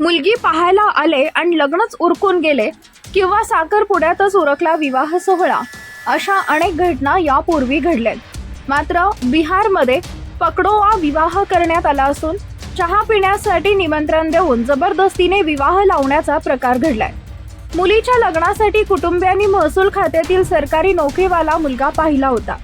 मुलगी पाहायला आले आणि लग्नच उरकून गेले किंवा साखरपुड्यातच उरकला विवाह सोहळा. अशा अनेक घटना यापूर्वी घडल्यात. मात्र बिहारमध्ये पकडोवा विवाह करण्यात आला असून चहा पिण्यासाठी निमंत्रण देऊन जबरदस्तीने विवाह लावण्याचा प्रकार घडलाय. मुलीच्या लग्नासाठी कुटुंबियांनी महसूल खात्यातील सरकारी नोकरीवाला मुलगा पाहिला होता.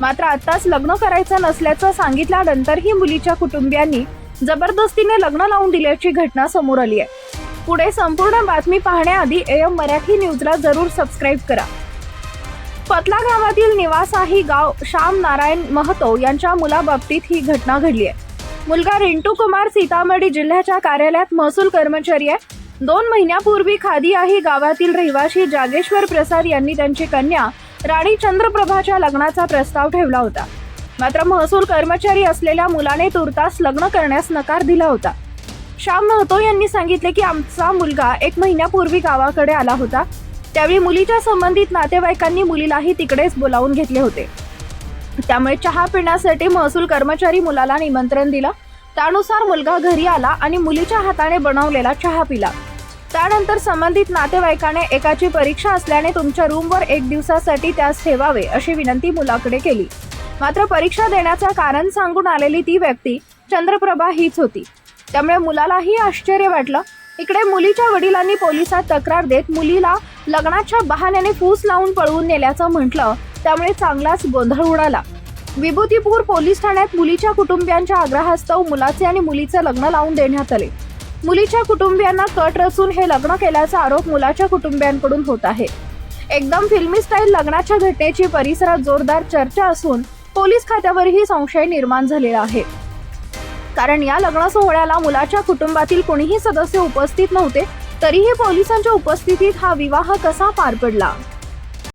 मात्र आत्ताच लग्न करायचं नसल्याचं सांगितल्यानंतरही मुलीच्या कुटुंबियांनी जबरदस्तीने लग्न लावून दिल्याची घटना समोर आली आहे. पुढे संपूर्ण बातमी पाहण्याआधी एम मराठी न्यूजला जरूर सबस्क्राईब करा. पतला गावातील निवासाही गाव श्याम नारायण महतो यांच्या मुलाबाबतीत ही घटना घडली आहे. मुलगा रिंटू कुमार सीतामढी जिल्ह्याच्या कार्यालयात महसूल कर्मचारी आहे. दोन महिन्यापूर्वी खादियाही गावातील रहिवाशी जागेश्वर प्रसाद यांनी त्यांची कन्या राणी चंद्रप्रभाच्या लग्नाचा प्रस्ताव ठेवला होता. मात्र महसूल कर्मचारी असलेल्या मुलाने तुर्तास लग्न करण्यास नकार दिला होता. श्याम महतो यांनी सांगितले की आमचा मुलगा एक महिन्यापूर्वी गावाकडे आला होता. त्यावेळी मुलीच्या संबंधित नातेवाईकांनी मुलीलाही तिकडेच बोलावून घेतले होते. त्यामुळे चहा पिण्यासाठी महसूल कर्मचारी मुलाला निमंत्रण दिलं. त्यानुसार मुलगा घरी आला आणि मुलीच्या हाताने बनवलेला चहा पिला. त्यानंतर संबंधित नातेवाईकाने एकाची परीक्षा असल्याने तुमच्या रूमवर एक दिवसासाठी त्यास ठेवावे अशी विनंती मुलाकडे केली. मात्र परीक्षा देण्याचं कारण सांगून आलेली ती व्यक्ती चंद्रप्रभा हीच होती. त्यामुळे मुलालाही आश्चर्य वाटलं. इकडे मुलीच्या वडिलांनी पोलिसात तक्रार देत मुलीला लग्नाच्या बहाण्याने फूस लावून पळवून नेल्याचं म्हटलं. त्यामुळे चांगलाच गोंधळ उडाला. विभूतीपूर पोलीस ठाण्यात मुलीच्या कुटुंबियांच्या आग्रहास्तव मुलाचे आणि मुलीचे लग्न लावून देण्यात आले. मुलीच्या कुटुंबियांना कट रचून हे लग्न केल्याचा आरोप मुलाच्या कुटुंबियांकडून होत आहे. एकदम फिल्मी स्टाईल लग्नाच्या घटनेची परिसरात जोरदार चर्चा असून पोलीस खात्यावरही संशय निर्माण झालेला आहे. कारण या लग्न सोहळ्याला मुलाच्या कुटुंबातील कोणीही सदस्य उपस्थित नव्हते तरीही पोलिसांच्या उपस्थितीत हा विवाह कसा पार पडला?